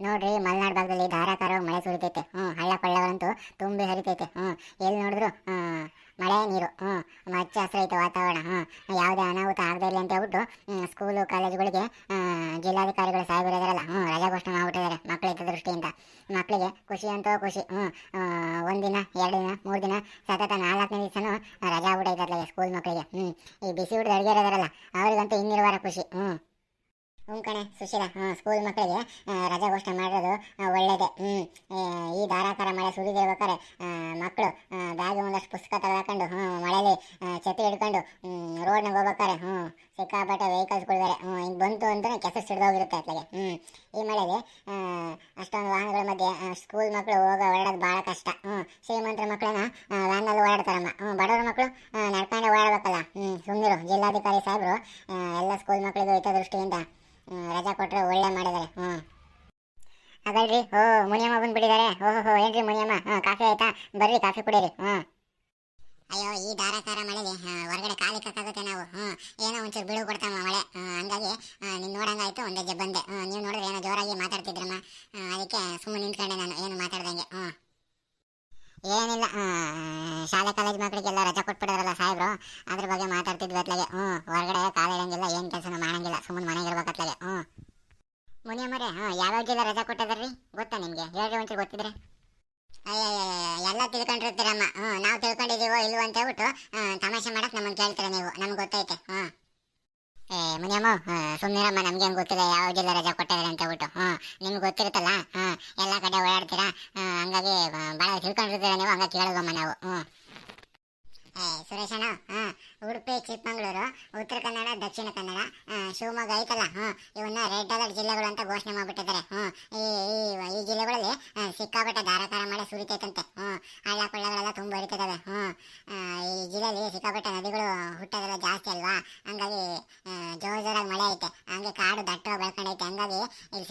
ನೋಡ್ರಿ, ಮಲೆನಾಡು ಭಾಗದಲ್ಲಿ ಧಾರಾಕಾರವಾಗಿ ಮಳೆ ಸುರಿತೈತೆ. ಹ್ಞೂ ಹಳ್ಳ ಕೊಳ್ಳಗಳಂತೂ ತುಂಬಿ ಹರಿತೈತೆ. ಹ್ಞೂ ಎಲ್ಲಿ ನೋಡಿದ್ರು ಮಳೆ ನೀರು, ಹ್ಞೂ ಹಚ್ಚ ಹಸಿರೈತೆ ವಾತಾವರಣ, ಹ್ಞೂ, ಯಾವುದೇ ಅನಾಹುತ ಆಗದೇ ಇರಲಿ ಅಂತ ಹೇಳ್ಬಿಟ್ಟು ಸ್ಕೂಲು, ಕಾಲೇಜುಗಳಿಗೆ ಜಿಲ್ಲಾಧಿಕಾರಿಗಳು ಸಾಹೇಬರಿದಾರಲ್ಲ ಹ್ಞೂ ರಜಾ ಘೋಷಣೆ ಮಾಡ್ಬಿಟ್ಟಿದ್ದಾರೆ ಮಕ್ಕಳ ಹಿತದೃಷ್ಟಿಯಿಂದ ಮಕ್ಕಳಿಗೆ ಖುಷಿ ಅಂತೂ ಖುಷಿ, ಹ್ಞೂ ಒಂದಿನ ಎರಡು ದಿನ, ಮೂರು ದಿನ, ಸತತ ನಾಲ್ಕನೇ ದಿವಸನೂ ರಜಾ ಬಿಡೈತಾರಲ್ಲ ಸ್ಕೂಲ್ ಮಕ್ಕಳಿಗೆ ಹ್ಞೂ, ಈ ಬಿಸಿ ಊಟದ ಅಡುಗೆ ಇರೋದಾರಲ್ಲ ಅವರಿಗಂತೂ ಇನ್ನಿರುವಾರ ಖುಷಿ, ಹ್ಞೂ. ಹ್ಞೂ ಕಣೆ, ಸುಶೀಲ ಸ್ಕೂಲ್ ಮಕ್ಕಳಿಗೆ ರಜಾ ಘೋಷಣೆ ಮಾಡೋದು ಒಳ್ಳೇದೇ. ಹ್ಞೂ ಈ ಧಾರಾಕಾರ ಮಳೆ ಸುರಿದಿರ್ಬೇಕಾದ್ರೆ ಮಕ್ಕಳು ಬ್ಯಾಗ್ ಒಂದಷ್ಟು ಪುಸ್ತಕ ತಗೊಂಡು ಹ್ಞೂ ಮಳೆಯಲ್ಲಿ ಛತ್ರಿ ಹಿಡ್ಕೊಂಡು ರೋಡ್ನಾಗ ಹೋಗ್ಬೇಕಾರೆ ಹ್ಞೂ ಸಿಕ್ಕಾಪಟ್ಟೆ ವೆಹಿಕಲ್ಸ್ಗಳಿದ್ದಾರೆ ಹ್ಞೂ ಹಿಂಗೆ ಬಂತು ಅಂತಲೇ ಕೆಸ ಸಿಡ್ದೋಗಿರುತ್ತೆ ಅತ್ಲಾಗೆ ಹ್ಞೂ ಈ ಮಳೆಗೆ ಅಷ್ಟೊಂದು ವಾಹನಗಳ ಮಧ್ಯೆ ಸ್ಕೂಲ್ ಮಕ್ಕಳು ಹೋಗ ಓಡಾಡೋದು ಭಾಳ ಕಷ್ಟ. ಹ್ಞೂ ಶ್ರೀಮಂತರ ಮಕ್ಕಳನ್ನ ವ್ಯಾನಲ್ಲಿ ಓಡಾಡ್ತಾರಮ್ಮ. ಹ್ಞೂ ಬಡವರ ಮಕ್ಕಳು ನಡ್ಕೊಂಡೆ ಓಡಾಡ್ಬೇಕಲ್ಲ. ಹ್ಞೂ ಸುಮ್ಮನಿರು ಜಿಲ್ಲಾಧಿಕಾರಿ ಸಾಹೇಬರು ಎಲ್ಲ ಸ್ಕೂಲ್ ಮಕ್ಕಳಿಗೂ ಹಿತದೃಷ್ಟಿಯಿಂದ ರಜಾ ಕೊಟ್ರೆ ಒಳ್ಳೆ ಮಾಡಿದ್ದಾರೆ ಹ್ಞೂ ಅದಲ್ರಿ ಓ, ಮುನಿಯಮ್ಮ ಬಂದ್ಬಿಟ್ಟಿದ್ದಾರೆ. ಓಹೋ ಹೋ ಏನ್ರಿ ಮುನಿಯಮ್ಮ? ಹಾಂ ಕಾಫಿ ಆಯ್ತಾ? ಬರ್ರಿ, ಕಾಫಿ ಕುಡೀರಿ. ಹ್ಞೂ ಅಯ್ಯೋ, ಈ ಧಾರಾಕಾರ ಮಳೆಗೆ ಹೊರಗಡೆ ಕಾಲಿಕ್ಕಾಗುತ್ತೆ ನಾವು. ಹ್ಞೂ ಏನೋ ಒಂಚೂರು ಬಿಳು ಕೊಡ್ತಮ್ಮ ಮಳೆ. ಹಂಗಾಗಿ ನಿನ್ನ ನೋಡಂಗಾಯ್ತು ಒಂದೇ ಜ ಬಂದೆ. ಹ್ಞೂ ನೀವು ನೋಡಿದ್ರೆ ಏನೋ ಜೋರಾಗಿ ಮಾತಾಡ್ತಿದ್ರಮ್ಮ. ಅದಕ್ಕೆ ಸುಮ್ಮನೆ ನಿಂತ್ಕೊಂಡೆ ನಾನು, ಏನು ಮಾತಾಡ್ದಂಗೆ. ಹ್ಞೂ ಏನಿಲ್ಲ ಶಾಲೆ ಕಾಲೇಜ್ ಮಕ್ಕಳಿಗೆಲ್ಲ ರಜಾ ಕೊಟ್ಬಿಡೋರಲ್ಲ ಸಾಹೇಬ್ರು, ಅದ್ರ ಬಗ್ಗೆ ಮಾತಾಡ್ತಿದ್ವಿ ಅತ್ಲಾಗೆ. ಹ್ಞೂ ಹೊರಗಡೆ ಕಾಲಿಡಂಗಿಲ್ಲ ಏನು ಕೆಲಸನೂ ಮಾಡಂಗಿಲ್ಲ ಸುಮ್ಮನೆ ಮನೆಗೆ ಇರ್ಬೇಕು ಅತ್ಲಾಗೆ. ಹ್ಞೂ ಮುನಿಯಮ್ಮರೇ ಹಾಂ ಯಾವ್ಯಾವ ಜಿಲ್ಲೆ ರಜಾ ಕೊಟ್ಟಿದಾರ್ರಿ ಗೊತ್ತಾ ನಿಮಗೆ? ಹೇಳ್ರಿ ಒಂಚೂರು ಗೊತ್ತಿದ್ರೆ. ಅಯ್ಯಯ್ಯ ಎಲ್ಲ ತಿಳ್ಕೊಂಡಿರ್ತೀರಮ್ಮ. ಹ್ಞೂ ನಾವು ತಿಳ್ಕೊಂಡಿದ್ದೀವೋ ಇಲ್ವೋ ಅಂತ ಹೇಳ್ಬಿಟ್ಟು ತಮಾಷೆ ಮಾಡಕ್ಕೆ ನಮ್ಮನ್ನು ಕೇಳ್ತೀರ ನೀವು, ನಮ್ಗೆ ಗೊತ್ತೈತೆ. ಹ್ಞೂ ಏ, ಮುನಿಯಮ್ಮ ಸುಮ್ಮನಿರಮ್ಮ ನಮ್ಗೆ ಹೆಂಗೆ ಗೊತ್ತಿಲ್ಲ ಯಾವ ಜಿಲ್ಲೆ ರಜಾ ಕೊಟ್ಟಿದ್ದಾರೆ ಅಂತ ಹೇಳ್ಬಿಟ್ಟು. ಹ್ಞೂ ನಿಮ್ಗೆ ಗೊತ್ತಿರುತ್ತಲ್ಲ? ಹ್ಞೂ ಎಲ್ಲ ಕಡೆ ಓಡಾಡ್ತೀರಾ? ಹಂಗಾಗಿ ಭಾಳ ತಿಳ್ಕೊಂಡಿರ್ತೀರ ನೀವು? ಹಂಗಾಗಿ ಕೇಳೋದಮ್ಮ ನಾವು. ಹ್ಞೂ ಏ, ಸುರೇಶಣ್ಣ, ಹಾಂ, ಉಡುಪಿ, ಚಿಕ್ಕಮಗಳೂರು, ಉತ್ತರ ಕನ್ನಡ, ದಕ್ಷಿಣ ಕನ್ನಡ ಶಿವಮೊಗ್ಗ ಐತಲ್ಲ? ಹ್ಞೂ ಇವನ್ನ ರೆಡ್ ಅಲರ್ಟ್ ಜಿಲ್ಲೆಗಳು ಅಂತ ಘೋಷಣೆ ಮಾಡಿಬಿಟ್ಟಿದ್ದಾರೆ. ಹ್ಞೂ ಈ ಈ ಜಿಲ್ಲೆಗಳಲ್ಲಿ ಸಿಕ್ಕಾಪಟ್ಟೆ ಧಾರಾಕಾರ ಮಳೆ ಸುರಿತೈತಂತೆ. ಹ್ಞೂ ಹಳ್ಳ ಕೊಳ್ಳಗಳೆಲ್ಲ ತುಂಬ ಹರಿತಿದ್ದಾವೆ. ಹ್ಞೂ ಈ ಜಿಲ್ಲೆಯಲ್ಲಿ ಸಿಕ್ಕಾಪಟ್ಟೆ ನದಿಗಳು ಹುಟ್ಟೋದೆಲ್ಲ ಜಾಸ್ತಿ ಅಲ್ವಾ? ಹಂಗಾಗಿ ಆ, ಜೋರ್ ಜೋರಾಗಿ ಮಳೆ ಐತೆ ಹಂಗೆ ಕಾಡು ದಟ್ಟ ಬೆಳ್ಕೊಂಡೈತೆ ಹಂಗಾಗಿ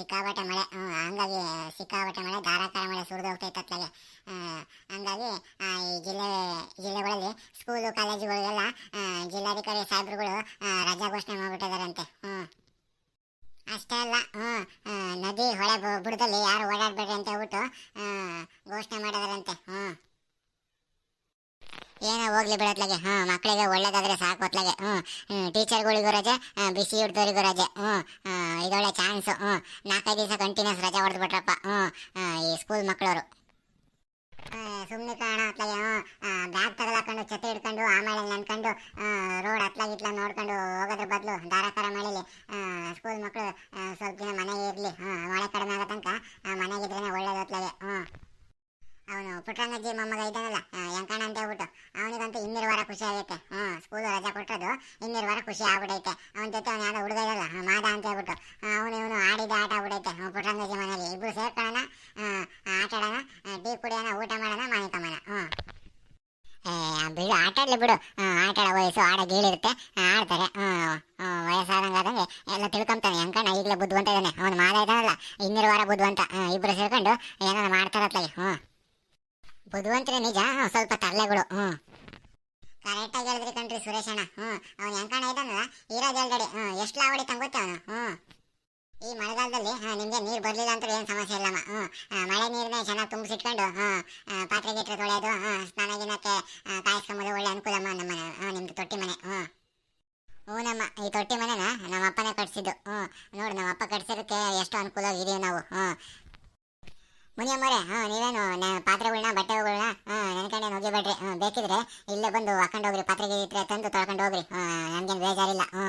ಇಲ್ಲಿ ಸಿಕ್ಕಾಪಟ್ಟೆ ಮಳೆ ಹಂಗಾಗಿ ಸಿಕ್ಕಾಬಟ್ಟೆ ಮಳೆ ಧಾರಾಕಾರ ಮಳೆ ಸುರಿದು ಹೋಗ್ತೈತೆ ಅತ್ಲಾಗೆ ಹಂಗಾಗಿ ಈ ಜಿಲ್ಲೆ ಜಿಲ್ಲೆಗಳಲ್ಲಿ ಸ್ಕೂಲು ಕಾಲೇಜುಗಳಿಗೆಲ್ಲ ಆ, ಜಿಲ್ಲಾಧಿಕಾರಿ ಸಾಹೇಬ್ರುಗಳು ರಜಾ ಘೋಷಣೆ ಮಾಡಿಬಿಟ್ಟಿದ್ದಾರಂತೆ ಹ್ಞೂ ಅಷ್ಟೇ ಅಲ್ಲ ಹ್ಞೂ ನದಿ ಹೊಳೆ ಬುಡದಲ್ಲಿ ಯಾರು ಓಡಾಡಬೇಡ್ರಿ ಅಂತ ಹೇಳ್ಬಿಟ್ಟು ಘೋಷಣೆ ಮಾಡಿದಾರಂತೆ. ಹ್ಞೂ ಏನೋ ಹೋಗ್ಲಿ ಬಿಡತ್ಲಾಗೆ ಹ್ಞೂ ಮಕ್ಕಳಿಗೆ ಒಳ್ಳೇದಾದ್ರೆ ಸಾಕು ಹೊತ್ಲಾಗೆ ಹ್ಞೂ ಟೀಚರ್ಗಳಿಗೂ ರಜೆ ಬಿಸಿ ಹಿಡ್ದವ್ರಿಗೂ ರಜೆ ಹ್ಞೂ ಇದೊಳ್ಳೆ ಚಾನ್ಸು ಹ್ಞೂ ನಾಲ್ಕೈದು ದಿವಸ ಕಂಟಿನ್ಯೂಸ್ ರಜೆ ಹೊಡೆದ್ಬಿಟ್ರಪ್ಪ. ಹ್ಞೂ ಆ, ಈ ಸ್ಕೂಲ್ ಮಕ್ಕಳವರು ಸುಮ್ಮನೆ ಕಾಣ ಅತ್ಲಾಗೆ ಬ್ಯಾಗ್ ತಗಲಾಕೊಂಡು ಚತೆ ಹಿಡ್ಕೊಂಡು ಆಮೇಲೆ ನೆನ್ಕೊಂಡು ರೋಡ್ ಹತ್ಲಾಗ ಇತ್ಲ ನೋಡ್ಕೊಂಡು ಹೋಗೋದ್ರ ಬದಲು ಧಾರಾಕಾರ ಮಳೆಯಲ್ಲಿ ಸ್ಕೂಲ್ ಮಕ್ಕಳು ಸ್ವಲ್ಪ ದಿನ ಮನೆಗೆ ಇರಲಿ. ಮಳೆ ಕಡಿಮೆ ಆಗೋ ತನಕ ಮನೆಗಿದ್ರೇ ಒಳ್ಳೇದು ಅತ್ಲಾಗೆ. ಹ್ಞೂ. ಅವನು ಪುಟ್ಟಣ್ಣಜ್ಜಿ ಮೊಮ್ಮಗ ಇದ್ದಾನಲ್ಲ ಯಂಕಣ್ಣ ಅಂತ ಹೇಳ್ಬಿಟ್ಟು. ಅವನಿಗಂತೂ ಇನ್ನೂರು ವಾರ ಖುಷಿ ಆಗೈತೆ. ಹ್ಞೂ ಸ್ಕೂಲ್ ರಜಾ ಕೊಟ್ಟದ್ದು ಇನ್ನೂರು ವಾರ ಖುಷಿ ಆಗ್ಬಿಡೈತೆ. ಅವನ ಜೊತೆ ಅವ್ನು ಯಾರೋ ಹುಡುಗ ಇರಲ್ಲ ಮಾದ ಅಂತ ಹೇಳ್ಬಿಟ್ಟು. ಅವನು ಇವನು ಆಡಿದ ಆಟ ಆಗ್ಬಿಡೈತೆ. ಪುಟ್ಟಣ್ಣಜ್ಜಿ ಮನೆಯಲ್ಲಿ ಇಬ್ರು ಸೇರ್ಕೊಳ್ಳೋಣ ಆಟ ಆಡೋಣ ಟೀ ಕುಡಿಯೋಣ, ಊಟ ಮಾಡೋಣ ಮಾನಿಕಮ್ಮನ ಹ್ಞೂ ಬಿಡು, ಆಟ ಆಡಲಿ ಬಿಡು. ಆಟ ಆಡೋ ವಯಸ್ಸು ಆಡ ಗೀಳಿರುತ್ತೆ. ಆಡ್ತಾರೆ. ವಯಸ್ಸಾದಂಗೆ ಆದಂಗೆ ಎಲ್ಲ ತಿಳ್ಕೊಂತಾನೆ. ಯಂಕಣ್ಣ ಈಗಲೇ ಬುದ್ಧಿವಂತ ಇದ್ದಾನೆ. ಅವನು ಮಾದ ಇದ್ದಾನಲ್ಲ, ಇನ್ನೂರು ವಾರ ಬುದ್ಧಿವಂತ. ಇಬ್ಬರು ಸೇರ್ಕೊಂಡು ಏನಾದ್ರು ಮಾಡ್ತಾರತ್ತಲ್ಲಿ ಹ್ಞೂ ಬುದ್ಧಿವಂತರೇ ನಿಜ? ಸ್ವಲ್ಪ ತರಲೆಗಳು. ಹ್ಞೂ ಕರೆಕ್ಟಾಗಿ ಹೇಳಿದ್ರಿ ಕಣ್ರಿ ಸುರೇಶಣ್ಣ ಹ್ಞೂ ಅವ್ನು ಯಂಕಣ್ಣ ಇದ್ದಾನಲ್ಲ ಇರೋ ಹೇಳ್ದಡಿ. ಹ್ಞೂ ಎಷ್ಟು ಲಾವಡಿ ತಂಗುತ್ತೆ ಅವನು? ಹ್ಞೂ ಈ ಮಳೆಗಾಲದಲ್ಲಿ, ಹಾಂ, ನಿಮಗೆ ನೀರು ಬರಲಿಲ್ಲ ಅಂತ ಏನು ಸಮಸ್ಯೆ ಇಲ್ಲಮ್ಮ ಹ್ಞೂ ಮಳೆ ನೀರನ್ನ ಚೆನ್ನಾಗಿ ತುಂಬಿಸಿಟ್ಕೊಂಡು ಹಾಂ ಪಾತ್ರೆ ಗಿಟ್ರೆ ತೊಳೆಯೋದು ಹಾಂ ಸ್ನಾನ ಗಿನಕ್ಕೆ ಕಾಯಿಸ್ಕೊಂಬೋದು ಒಳ್ಳೆ ಅನುಕೂಲಮ್ಮ ನಮ್ಮ ಹಾಂ ನಿಮ್ದು ತೊಟ್ಟಿ ಮನೆ ಹ್ಞೂ ನಮ್ಮ ಈ ತೊಟ್ಟಿ ಮನೆನ ನಮ್ಮ ಅಪ್ಪನೇ ಕಟ್ಸಿದ್ದು. ಹ್ಞೂ ನೋಡಿ ನಮ್ಮ ಅಪ್ಪ ಕಟ್ಸಿದ್ದಕ್ಕೆ ಎಷ್ಟು ಅನುಕೂಲ ಇದೆಯೋ ನಾವು ಹ್ಞೂ ಮುನಿಯಮ್ಮರೇ ಹಾಂ ನೀವೇನು ಹಾಂ ನೆನ್ಕೊಂಡೇನು ಹೋಗಿಬೇಡ್ರಿ ಬೇಕಿದ್ರೆ ಇಲ್ಲೇ ಬಂದು ಹಾಕೊಂಡು ಹೋಗ್ರಿ ಪಾತ್ರೆ ಇದ್ರೆ ತಂದು ತೊಳ್ಕೊಂಡು ಹೋಗ್ರಿ. ಹಾಂ ನಮ್ಗೇನು ಬೇಜಾರಿಲ್ಲ. ಹ್ಞೂ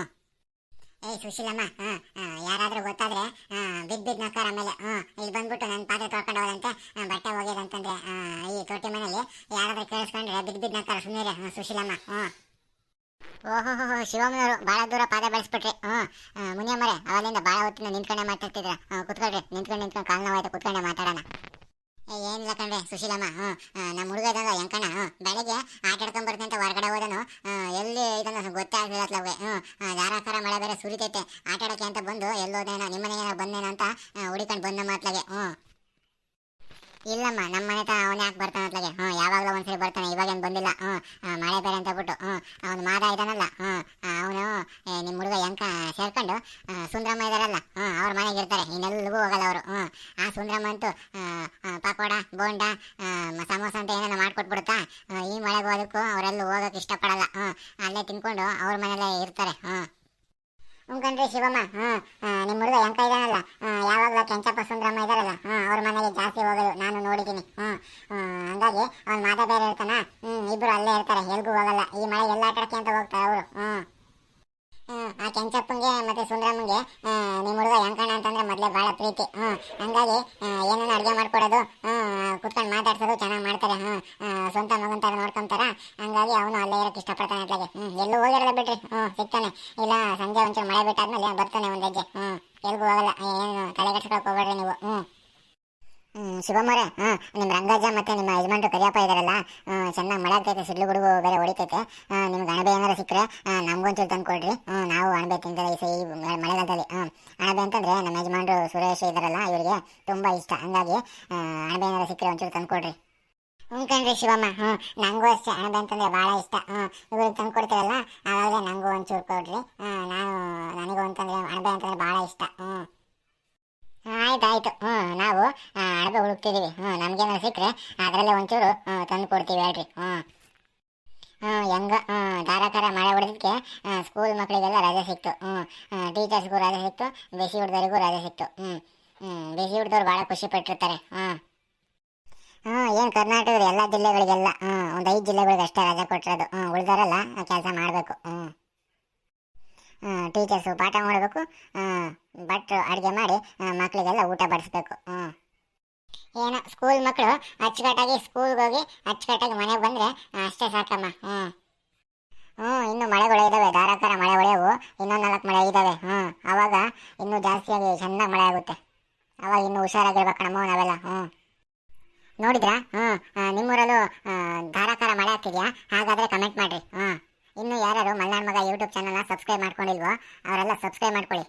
ಏಯ್ ಸುಶೀಲಮ್ಮ ಹಾಂ ಯಾರಾದರೂ ಗೊತ್ತಾದ್ರೆ ಹಾಂ ಬಿದ್ದು ಬಿದ್ದು ನಕ್ಕಾರ ಆಮೇಲೆ ಹ್ಞೂ ಇಲ್ಲಿ ಬಂದ್ಬಿಟ್ಟು ನನ್ನ ಪಾತ್ರೆ ತೊಳ್ಕೊಂಡು ಹೋದಂತೆ ಬಟ್ಟೆ ಹೋಗ್ಯದಂತಂದ್ರೆ ಈ ತೊಟ್ಟಿ ಮನೇಲಿ ಯಾರಾದರೂ ಕೇಳಿಸ್ಕೊಂಡ್ರೆ ಬಿದ್ದು ಬಿದ್ದು ನಕ್ಕಾರ ಸುಮ್ಮನೆ ಸುಶೀಲಮ್ಮ ಓಹೋ ಶಿವಮ್ಮನವರು ಭಾಳ ದೂರ ಪಾದ ಬೆಳೆಸ್ಬಿಟ್ರಿ. ಹ್ಞೂ ಮುನಿಯಮ್ಮರೇ ಅವಾಗಿಂದ ಭಾಳ ಹೊತ್ತಿನ ನಿಂತ್ಕೊಂಡೆ ಮಾತಾಡ್ತಿದ್ರ ಕುತ್ಕೊಳ್ರಿ, ನಿಂತ್ಕೊಂಡು ನಿಂತ್ಕೊಂಡು ಕಾಲು ನೋವಾಯ್ತು, ಕುತ್ಕೊಂಡೆ ಮಾತಾಡೋಣ. ಏನಿಲ್ಲ ಕಣ್ರೆ ಸುಶೀಲಮ್ಮ ಹ್ಞೂ ನಮ್ಮ ಹುಡುಗ ಇದ್ದಾಗ ಯಂಕಣ್ಣ ಹ್ಞೂ ಬೆಳಗ್ಗೆ ಆಟ ಅಂತ ಹೊರಗಡೆ ಹೋದನು. ಎಲ್ಲಿ ಇದನ್ನ ಗೊತ್ತೇ ಆಗ್ಲಿಲ್ಲತ್ಲವೆ ಹ್ಞೂ ಧಾರಾಕಾರ ಮಳೆ ಬೇರೆ ಸುರಿತೈತೆ. ಆಟ ಆಡೋಕೆ ಅಂತ ಬಂದು ಎಲ್ಲೋದೇನೋ ನಿಮ್ಮ ಬಂದೇನ ಬಂದೇನೋ ಅಂತ ಹುಡಿಕೊಂಡು ಬಂದ ಮಾತ್ಲಾಗೆ. ಹ್ಞೂ ಇಲ್ಲಮ್ಮ ನಮ್ಮ ಮನೆ ತಾ ಅವನೇ ಯಾಕೆ ಬರ್ತಾನೆ ಅತ್ಲಾಗೆ? ಹ್ಞೂ ಯಾವಾಗಲೂ ಒಂದ್ಸರಿ ಬರ್ತಾನೆ, ಇವಾಗೇನು ಬಂದಿಲ್ಲ. ಹ್ಞೂ ಮಳೆ ಬೇರೆ ಅಂತ ಬಿಟ್ಟು. ಹ್ಞೂ ಅವ್ನು ಮಾದ ಇದ್ದಾನಲ್ಲ ಹ್ಞೂ ಅವನು ನಿಮ್ಮ ಹುಡುಗ ಯಂಕ ಸೇರ್ಕೊಂಡು ಸುಂದರಮ್ಮ ಇದ್ದಾರಲ್ಲ ಹ್ಞೂ ಅವ್ರ ಮನೆಗೆ ಇರ್ತಾರೆ. ಇನ್ನೆಲ್ಲಿಗೂ ಹೋಗಲ್ಲ ಅವರು. ಹ್ಞೂ ಆ ಸುಂದ್ರಮ್ಮ ಅಂತೂ ಪಕೋಡ, ಬೋಂಡ ಸಮೋಸ ಅಂತ ಏನೇನೋ ಮಾಡ್ಕೊಟ್ಬಿಡುತ್ತಾ? ಈ ಮಳೆಗೂ ಅದಕ್ಕೂ ಅವರೆಲ್ಲೂ ಹೋಗೋಕೆ ಇಷ್ಟಪಡಲ್ಲ. ಹ್ಞೂ ಅಲ್ಲೇ ತಿನ್ಕೊಂಡು ಅವ್ರ ಮನೆಯಲ್ಲೇ ಇರ್ತಾರೆ. ಹ್ಞೂ ಉಂಕಂಡ್ರಿ ಶಿವಮ್ಮ ಹ್ಞೂ ನಿಮ್ಮ ಹುಡುಗ ಯಂಕ ಇದಾನಲ್ಲ ಯಾವಾಗಲೂ ಕೆಂಚಪ್ಪ ಸುಂದ್ರಮ್ಮ ಇದಾರಲ್ಲ ಹ್ಞೂ ಅವ್ರ ಮನೆಗೆ ಜಾಸ್ತಿ ಹೋಗೋದು ನಾನು ನೋಡಿದ್ದೀನಿ ಹ್ಞೂ ಹಂಗಾಗಿ ಅವ್ನ ಮಾದ ಬೇರೆ ಇರ್ತಾನ ಹ್ಞೂ ಇಬ್ಬರು ಅಲ್ಲೇ ಇರ್ತಾರೆ, ಎಲ್ಗೂ ಹೋಗಲ್ಲ, ಈ ಮಳೆ ಎಲ್ಲ ಅಂತ ಹೋಗ್ತಾರೆ ಅವರು ಹ್ಮ್ ಆ ಕೆಂಚಪ್ಪಂಗೆ ಮತ್ತೆ ಸುಂದರಮ್ಮಂಗೆ ನಿಮ್ಮ ಹುಡುಗ ಯಂಕಣ್ಣ ಅಂತಂದ್ರೆ ಮೊದಲೇ ಬಹಳ ಪ್ರೀತಿ. ಹ್ಞೂ ಹಂಗಾಗಿ ಏನೇನು ಅಡುಗೆ ಮಾಡ್ಕೊಡೋದು ಕುತ್ಕೊಂಡು ಮಾತಾಡ್ಸೋದು ಚೆನ್ನಾಗಿ ಮಾಡ್ತಾರೆ. ಹ್ಞೂ ಸ್ವಂತ ಮಗನ್ ನೋಡ್ಕೊಂತಾರ. ಹಂಗಾಗಿ ಅವನು ಅಲ್ಲೇ ಇರಕ್ಕೆ ಇಷ್ಟಪಡ್ತಾನೆ ಅಟ್ಲಾಗೆ ಹ್ಞೂ ಎಲ್ಲೂ ಹೋಗಿರಲ್ಲ ಬಿಡ್ರಿ. ಹ್ಞೂ ಸಿಗ್ತಾನೆ. ಇಲ್ಲ, ಸಂಜೆ ಒಂಚೂರು ಮಳೆ ಬಿಟ್ಟಾದ್ಮೇಲೆ ಬರ್ತಾನೆ ಒಂದು ಹೆಜ್ಜೆ. ಹ್ಞೂ ಎಲ್ಗೂ ಹೋಗಲ್ಲ ಏನು ತಲೆ ಕೆಡ್ಸ್ಕೊಳಕ್ ಹೋಗ್ಬೇಡ್ರಿ ನೀವು. ಹ್ಮ್. ಹ್ಮ್, ಶಿವಮ್ಮರೇ ಹಾಂ ನಿಮ್ಮ ರಂಗಜ ಮತ್ತೆ ನಿಮ್ಮ ಯಜಮಾನ್ರು ಕರಿಯಪ್ಪ ಇದಾರಲ್ಲ ಚೆನ್ನಾಗಿ ಮಳೆ ಆಗ್ತೈತೆ, ಸಿಡ್ಲು ಗುಡುಗು ಬೇರೆ ಹೊಡಿತೈತೆ ನಿಮ್ಗೆ ಅಣಬೆ ಏನಾರು ಸಿಕ್ಕರೆ ನಮಗೊಂಚೂರು ತಂದು ಕೊಡ್ರಿ ನಾವು ಅಣಬೆ ತಿಂತಾರೆ ಈ ಸೈ ಮಳೆಗಾಲದಲ್ಲಿ, ಹ್ಮ್, ಅಣಬೆ ಅಂತಂದ್ರೆ ನಮ್ಮ ಯಜಮಾನ್ರು ಸುರೇಶ್ ಇದಾರಲ್ಲ, ಇವರಿಗೆ ತುಂಬ ಇಷ್ಟ, ಹಂಗಾಗಿ ಅಣಬೆ ಏನಾರು ಸಿಕ್ಕರೆ ಒಂಚೂರು ತಂದು ಕೊಡ್ರಿ. ಹ್ಞೂ ಕಣ್ರಿ ಶಿವಮ್ಮ ಹ್ಞೂ ನನಗೂ ಅಷ್ಟೇ, ಅಣಬೆ ಅಂತಂದ್ರೆ ಭಾಳ ಇಷ್ಟ ಹ್ಞೂ ಇವ್ರಿಗೆ ತಂದು ಕೊಡ್ತೀರಲ್ಲ ಆವಾಗಲೇ ನನಗೂ ಒಂಚೂರು ಕೊಡ್ರಿ ನಾನು, ನನಗೂ ಅಂತಂದ್ರೆ ಅಣಬೆ ಅಂತಂದ್ರೆ ಭಾಳ ಇಷ್ಟ ಹ್ಞೂ ಆಯ್ತು ಆಯ್ತು ಹ್ಞೂ, ನಾವು ಅಡುಗೆ ಹುಡುಕ್ತಿದ್ದೀವಿ ಹ್ಞೂ, ನಮಗೇನಾದ್ರು ಸಿಕ್ಕರೆ ಅದರಲ್ಲೇ ಒಂಚೂರು ತಂದು ಕೊಡ್ತೀವಿ ಹೇಳ್ರಿ. ಹ್ಞೂ. ಹ್ಞೂ, ಹೆಂಗ ಧಾರಾಕಾರ ಮಳೆ ಹೊಡೆದಕ್ಕೆ ಸ್ಕೂಲ್ ಮಕ್ಕಳಿಗೆಲ್ಲ ರಜೆ ಸಿಕ್ತು. ಹ್ಞೂ ಟೀಚರ್ಸ್ಗೂ ರಜೆ ಸಿಕ್ತು, ಬಿಸಿ ಹುಡ್ದವ್ರಿಗೂ ರಜೆ ಸಿಕ್ತು. ಹ್ಞೂ ಹ್ಞೂ, ಬಿಸಿ ಹುಡ್ದವ್ರು ಭಾಳ ಖುಷಿ ಪಟ್ಟಿರ್ತಾರೆ. ಹ್ಞೂ. ಹ್ಞೂ, ಏನು ಕರ್ನಾಟಕದ ಎಲ್ಲ ಜಿಲ್ಲೆಗಳಿಗೆಲ್ಲ, ಹ್ಞೂ, ಒಂದು ಐದು ಜಿಲ್ಲೆಗಳಿಗೆ ಅಷ್ಟೇ ರಜೆ ಕೊಟ್ಟಿರೋದು. ಹ್ಞೂ ಉಳಿದಾರಲ್ಲ ಕೆಲಸ ಮಾಡಬೇಕು. ಹ್ಞೂ. ಟೀಚರ್ಸು ಪಾಠ ಮಾಡಬೇಕು. ಭಟ್ರು ಅಡುಗೆ ಮಾಡಿ ಮಕ್ಕಳಿಗೆಲ್ಲ ಊಟ ಬಡಿಸ್ಬೇಕು. ಏನೋ ಸ್ಕೂಲ್ ಮಕ್ಕಳು ಅಚ್ಚುಕಟ್ಟಾಗಿ ಸ್ಕೂಲ್ಗೆ ಹೋಗಿ, ಅಚ್ಚುಕಟ್ಟಾಗಿ ಮನೆಗೆ ಬಂದರೆ ಅಷ್ಟೇ ಸಾಕಮ್ಮ. ಹ್ಞೂ ಹ್ಞೂ ಇನ್ನು ಮಳೆಗಳು ಇದ್ದಾವೆ ಧಾರಾಕಾರ ಮಳೆ ಹೊಳೆಯವು ಇನ್ನೊಂದು ನಾಲ್ಕು ಮಳೆ ಇದ್ದಾವೆ ಹ್ಞೂ ಆವಾಗ ಇನ್ನೂ ಜಾಸ್ತಿಯಾಗಿ ಚೆನ್ನಾಗಿ ಮಳೆ ಆಗುತ್ತೆ. ಅವಾಗ ಇನ್ನೂ ಹುಷಾರಾಗಿರ್ಬೇಕಣಮ್ಮ ನಾವೆಲ್ಲ. ಹ್ಞೂ ನೋಡಿದ್ರಾ? ಹ್ಞೂ ನಿಮ್ಮೂರಲ್ಲೂ ಧಾರಾಕಾರ ಮಳೆ ಆಗ್ತಿದೆಯಾ? ಹಾಗಾದರೆ ಕಮೆಂಟ್ ಮಾಡಿರಿ. ಹ್ಞೂ ಇನ್ನು ಯಾರು ಮಲ್ನಾಡ್ ಮಗ ಯೂಟ್ಯೂಬ್ ಚಾನಲ್ನ ಸಬ್ಸ್ಕ್ರೈಬ್ ಮಾಡ್ಕೊಂಡಿಲ್ವೋ ಅವರೆಲ್ಲ ಸಬ್ಸ್ಕ್ರೈಬ್ ಮಾಡ್ಕೊಳ್ಳಿ.